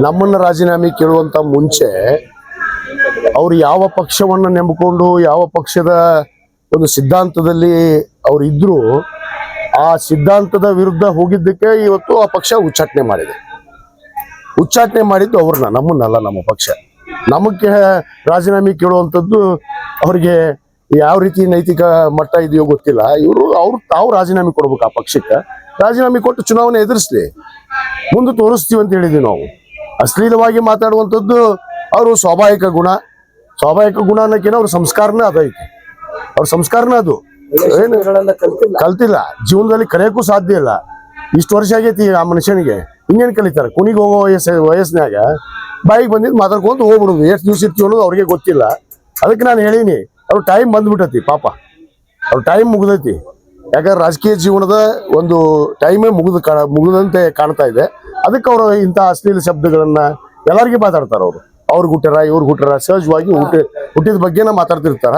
ನಮ್ಮನ್ನ ರಾಜೀನಾಮೆ ಕೇಳುವಂತ ಮುಂಚೆ ಅವ್ರು ಯಾವ ಪಕ್ಷವನ್ನ ನೆಂಬಿಕೊಂಡು ಯಾವ ಪಕ್ಷದ ಒಂದು ಸಿದ್ಧಾಂತದಲ್ಲಿ ಅವ್ರು ಇದ್ರು, ಆ ಸಿದ್ಧಾಂತದ ವಿರುದ್ಧ ಹೋಗಿದ್ದಕ್ಕೆ ಇವತ್ತು ಆ ಪಕ್ಷ ಉಚ್ಚಾಟನೆ ಮಾಡಿದೆ. ಉಚ್ಚಾಟನೆ ಮಾಡಿದ್ದು ಅವ್ರನ್ನ, ನಮ್ಮನ್ನಲ್ಲ, ನಮ್ಮ ಪಕ್ಷ. ನಮಗೆ ರಾಜೀನಾಮೆ ಕೇಳುವಂಥದ್ದು ಅವ್ರಿಗೆ ಯಾವ ರೀತಿ ನೈತಿಕ ಮಟ್ಟ ಇದೆಯೋ ಗೊತ್ತಿಲ್ಲ. ಇವರು, ಅವ್ರು ತಾವು ರಾಜೀನಾಮೆ ಕೊಡ್ಬೇಕು ಆ ಪಕ್ಷಕ್ಕೆ. ರಾಜೀನಾಮೆ ಕೊಟ್ಟು ಚುನಾವಣೆ ಎದುರಿಸ್ಲಿ. ಮುಂದೆ ತೋರಿಸ್ತೀವಿ ಅಂತ ಹೇಳಿದ್ವಿ ನಾವು. ಅಶ್ಲೀಲವಾಗಿ ಮಾತಾಡುವಂಥದ್ದು ಅವರು ಸ್ವಾಭಾವಿಕ ಗುಣ. ಸ್ವಾಭಾವಿಕ ಗುಣ ಅನ್ನೋಕ್ಕಿಂತ ಅವ್ರ ಸಂಸ್ಕಾರನೇ ಅದೈತಿ ಅವ್ರ ಸಂಸ್ಕಾರನೇ ಅದು. ಏನು? ಕಲ್ತಿಲ್ಲ. ಜೀವನದಲ್ಲಿ ಕಲಿಯೋಕ್ಕೂ ಸಾಧ್ಯ ಇಲ್ಲ. ಇಷ್ಟು ವರ್ಷ ಆಗೈತಿ ಆ ಮನುಷ್ಯನಿಗೆ. ಇನ್ನೇನು ಕಲಿತಾರೆ? ಕುನಿಗೆ ಹೋಗೋ ವಯಸ್ಸ, ವಯಸ್ಸಿನಾಗ ಬಾಯಿಗೆ ಬಂದಿದ್ದು ಮಾತಾಡ್ಕೊಂತ ಹೋಗ್ಬಿಡುದು. ಎಷ್ಟು ದಿವಸ ಇರ್ತೀವಿ ಅನ್ನೋದು ಅವ್ರಿಗೆ ಗೊತ್ತಿಲ್ಲ. ಅದಕ್ಕೆ ನಾನು ಹೇಳೀನಿ. ಅವ್ರ ಟೈಮ್ ಬಂದ್ಬಿಟ್ಟತಿ ಪಾಪ. ಅವ್ರ ಟೈಮ್ ಮುಗ್ದೈತಿ. ಯಾಕಂದ್ರೆ ರಾಜಕೀಯ ಜೀವನದ ಒಂದು ಟೈಮೇ ಮುಗಿದು ಕಾಣ, ಮುಗಿದಂತೆ ಕಾಣ್ತಾ ಇದೆ. ಅದಕ್ಕೆ ಅವರು ಇಂಥ ಅಶ್ಲೀಲ ಶಬ್ದಗಳನ್ನ ಎಲ್ಲರಿಗೆ ಮಾತಾಡ್ತಾರ ಅವರು. ಅವ್ರಿಗೆ ಹುಟ್ಟಾರ, ಇವ್ರಿಗೆ ಹುಟ್ಟಾರ, ಸಹಜವಾಗಿ ಹುಟ್ಟಿ, ಹುಟ್ಟಿದ ಬಗ್ಗೆನ ಮಾತಾಡ್ತಿರ್ತಾರ.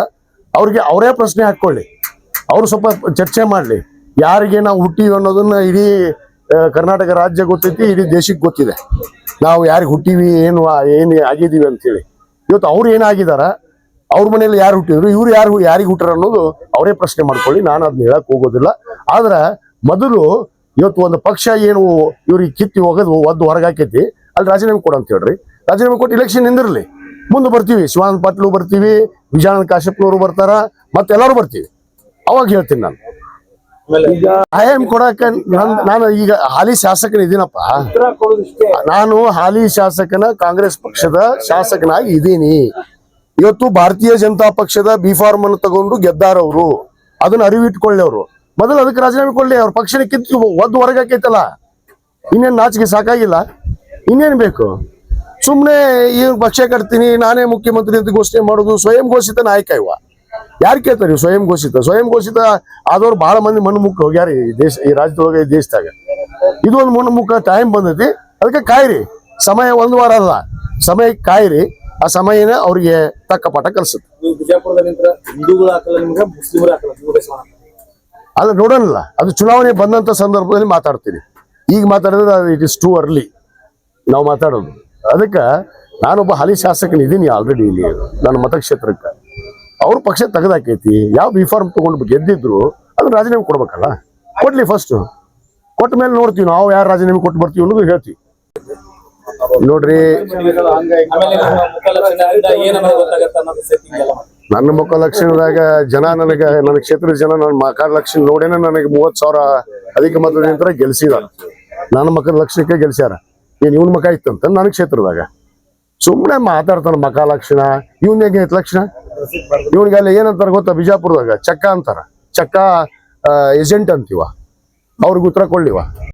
ಅವ್ರಿಗೆ ಅವರೇ ಪ್ರಶ್ನೆ ಹಾಕೊಳ್ಳಿ ಅವರು ಸ್ವಲ್ಪ ಚರ್ಚೆ ಮಾಡಲಿ. ಯಾರಿಗೆ ನಾವು ಹುಟ್ಟಿವಿ ಅನ್ನೋದನ್ನ ಇಡೀ ಕರ್ನಾಟಕ ರಾಜ್ಯ ಗೊತ್ತೈತಿ, ಇಡೀ ದೇಶಕ್ಕೆ ಗೊತ್ತಿದೆ. ನಾವು ಯಾರಿಗೆ ಹುಟ್ಟಿವಿ, ಏನು ಏನು ಆಗಿದ್ದೀವಿ ಅಂತೇಳಿ ಇವತ್ತು ಅವ್ರು ಏನಾಗಿದಾರ ಅವ್ರ ಮನೇಲಿ ಯಾರು ಹುಟ್ಟಿದ್ರು ಇವ್ರು ಯಾರು ಯಾರಿಗೆ ಹುಟ್ಟಾರ ಅನ್ನೋದು ಅವರೇ ಪ್ರಶ್ನೆ ಮಾಡ್ಕೊಳ್ಳಿ ನಾನು ಅದನ್ನ ಹೇಳಕ್ ಹೋಗೋದಿಲ್ಲ. ಆದ್ರೆ ಮೊದಲು ಇವತ್ತು ಒಂದು ಪಕ್ಷ ಏನು ಇವ್ರಿಗೆ ಕಿತ್ತಿ ಹೋಗೋದು ಒದ್ದು ಹೊರಗಾಕೈತಿ ಅಲ್ಲಿ ರಾಜೀನಾಮೆ ಕೊಡು ಅಂತ ಹೇಳ್ರಿ. ರಾಜೀನಾಮೆ ಕೊಟ್ಟು ಇಲೆಕ್ಷನ್ ನಿಂದಿರ್ಲಿ. ಮುಂದೆ ಬರ್ತೀವಿ ಶಿವಾನಂದ ಪಾಟೀಲ್ ಬರ್ತೀವಿ ವಿಜಯಾನಂದ ಕಾಶ್ಯಪ್ನವರು ಬರ್ತಾರ ಮತ್ತೆಲ್ಲರೂ ಬರ್ತೀವಿ. ಅವಾಗ ಹೇಳ್ತೀನಿ ನಾನು. ಆಯಾಮ್ ಕೊಡಕ ನನ್- ಈಗ ಹಾಲಿ ಶಾಸಕನ ಇದೀನಪ್ಪ ನಾನು ಹಾಲಿ ಶಾಸಕನ ಕಾಂಗ್ರೆಸ್ ಪಕ್ಷದ ಶಾಸಕನಾಗಿ ಇದ್ದೀನಿ. ಇವತ್ತು ಭಾರತೀಯ ಜನತಾ ಪಕ್ಷದ ಬಿ ಫಾರ್ಮ್ ಅನ್ನು ತಗೊಂಡು ಗೆದ್ದಾರವರು. ಅದನ್ನ ಅರಿವಿಟ್ಕೊಳ್ಳಿ ಅವರು. ಮೊದಲು ಅದಕ್ಕೆ ರಾಜೀನಾಮೆ ಕೊಡ್ಲಿ, ಅವ್ರ ಪಕ್ಷನ ಕಿತ್ತು ಒದ್ದು ಹೊರಗಾಕೈತಲ್ಲ ಇನ್ನೇನು ನಾಚಿಕೆ ಸಾಕಾಗಿಲ್ಲ. ಇನ್ನೇನು ಬೇಕು? ಸುಮ್ಮನೆ ಈ ಪಕ್ಷ ಕಟ್ತೀನಿ, ನಾನೇ ಮುಖ್ಯಮಂತ್ರಿ ಅಂತ ಘೋಷಣೆ ಮಾಡೋದು ಸ್ವಯಂ ಘೋಷಿತ ನಾಯಕ ಇವ. ಯಾರು ಕೇಳ್ತಾರೆ ಸ್ವಯಂ ಘೋಷಿತ? ಸ್ವಯಂ ಘೋಷಿತ ಆದವ್ರು ಬಹಳ ಮಂದಿ ಮಣ್ಣು ಹೋಗ್ಯಾರ ಈ ದೇಶ, ಈ ರಾಜ್ಯದೊಳಗೆ, ಈ ದೇಶದಾಗ. ಇದು ಒಂದು ಮುಖ ಟೈಮ್ ಬಂದೈತಿ. ಅದಕ್ಕೆ ಕಾಯಿರಿ. ಸಮಯ ಒಂದು ವಾರ ಅಲ್ಲ. ಸಮಯ ಕಾಯಿರಿ. ಆ ಸಮಯನ ಅವ್ರಿಗೆ ತಕ್ಕ ಪಾಠ ಕಲಿಸುತ್ತೆ. ಅಲ್ಲ ನೋಡೋಣಲ್ಲ. ಅದು ಚುನಾವಣೆ ಬಂದಂತ ಸಂದರ್ಭದಲ್ಲಿ ಮಾತಾಡ್ತೀನಿ. ಈಗ ಮಾತಾಡಿದ್ರೆ ಇಟ್ ಇಸ್ ಟೂ ಅರ್ಲಿ ನಾವು ಮಾತಾಡೋದು. ಅದಕ್ಕೆ ನಾನೊಬ್ಬ ಹಾಲಿ ಶಾಸಕನಿದ್ದೀನಿ ಆಲ್ರೆಡಿ ಇಲ್ಲಿ ನನ್ನ ಮತಕ್ಷೇತ್ರಕ್ಕೆ. ಅವ್ರ ಪಕ್ಷ ತೆಗೆದಾಕೈತಿ. ಯಾವ ರಿಫಾರ್ಮ್ ತಗೊಂಡು ಗೆದ್ದಿದ್ರು ಅದನ್ನ ರಾಜೀನಾಮೆ ಕೊಡ್ಬೇಕಲ್ಲ. ಕೊಡ್ಲಿ ಫಸ್ಟ್ ಕೊಟ್ಟ ಮೇಲೆ ನೋಡ್ತೀವಿ ನಾವು ಯಾರು ರಾಜೀನಾಮೆ ಕೊಟ್ಟು ಬರ್ತೀವಿ ಅನ್ನೋದು ಹೇಳ್ತೀವಿ. ನೋಡ್ರಿ. ನನ್ನ ಮುಖ ಲಕ್ಷಣದಾಗ ಜನ ನನಗೆ ನನ್ನ ಕ್ಷೇತ್ರದ ಜನ ನನ್ನ ಮಕಾರ ಲಕ್ಷಣ ನೋಡೇನೆ ನನಗೆ ಮೂವತ್ ಸಾವಿರ ಅಧಿಕ ಮತದಿಂದ ಗೆಲ್ಸಿದ. ನನ್ನ ಮಕ್ಕಳ ಲಕ್ಷಣಕ್ಕೆ ಗೆಲ್ಸ್ಯಾರ. ಏನ್ ಇವನ್ ಮಕ ಇತ್ತಂತ ನನ್ನ ಕ್ಷೇತ್ರದಾಗ. ಸುಮ್ಮನೆ ಮಾತಾಡ್ತಾನ ಮಕ ಲಕ್ಷಣ ಇವನ್ ಹೆಂಗೆ ಐತ್ ಲಕ್ಷಣ? ಇವನ್ಗೆ ಅಲ್ಲಿ ಏನಂತಾರ ಗೊತ್ತಾ ಬಿಜಾಪುರದಾಗ? ಚಕ್ಕ ಅಂತಾರ. ಚಕ್ಕ ಏಜೆಂಟ್ ಅಂತೀವ. ಅವ್ರಿಗೆ ಉತ್ತರ ಕೊಳ್ಳಿವ